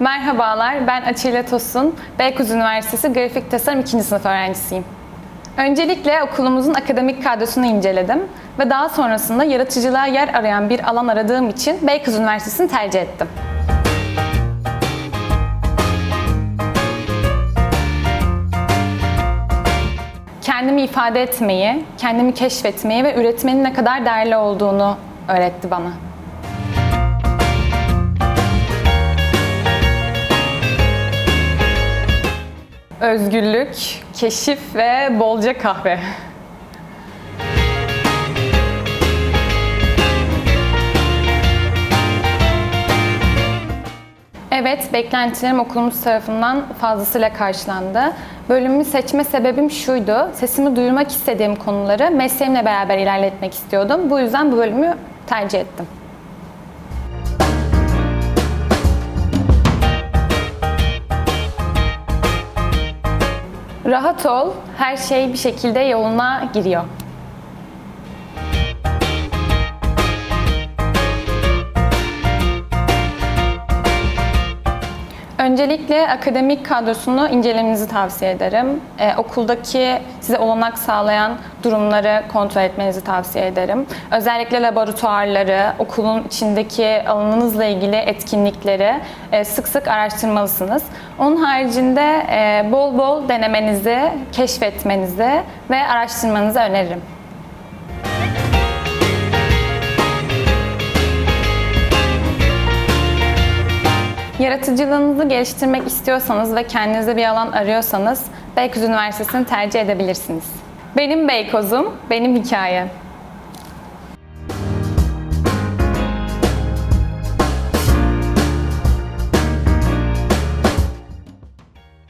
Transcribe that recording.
Merhabalar, ben Açile Tosun. Beykoz Üniversitesi Grafik Tasarım 2. sınıf öğrencisiyim. Öncelikle okulumuzun akademik kadrosunu inceledim ve daha sonrasında yaratıcılığa yer arayan bir alan aradığım için Beykoz Üniversitesi'ni tercih ettim. Kendimi ifade etmeyi, kendimi keşfetmeyi ve üretmenin ne kadar değerli olduğunu öğretti bana. Özgürlük, keşif ve bolca kahve. Evet, beklentilerim okulumuz tarafından fazlasıyla karşılandı. Bölümümü seçme sebebim şuydu, sesimi duyurmak istediğim konuları mesleğimle beraber ilerletmek istiyordum. Bu yüzden bu bölümü tercih ettim. Rahat ol, her şey bir şekilde yoluna giriyor. Öncelikle akademik kadrosunu incelemenizi tavsiye ederim. Ee, okuldaki size olanak sağlayan durumları kontrol etmenizi tavsiye ederim. Özellikle laboratuvarları, okulun içindeki alanınızla ilgili etkinlikleri e, sık sık araştırmalısınız. Onun haricinde e, bol bol denemenizi, keşfetmenizi ve araştırmanızı öneririm. Yaratıcılığınızı geliştirmek istiyorsanız ve kendinize bir alan arıyorsanız Beykoz Üniversitesi'ni tercih edebilirsiniz. Benim Beykoz'um, benim hikayem.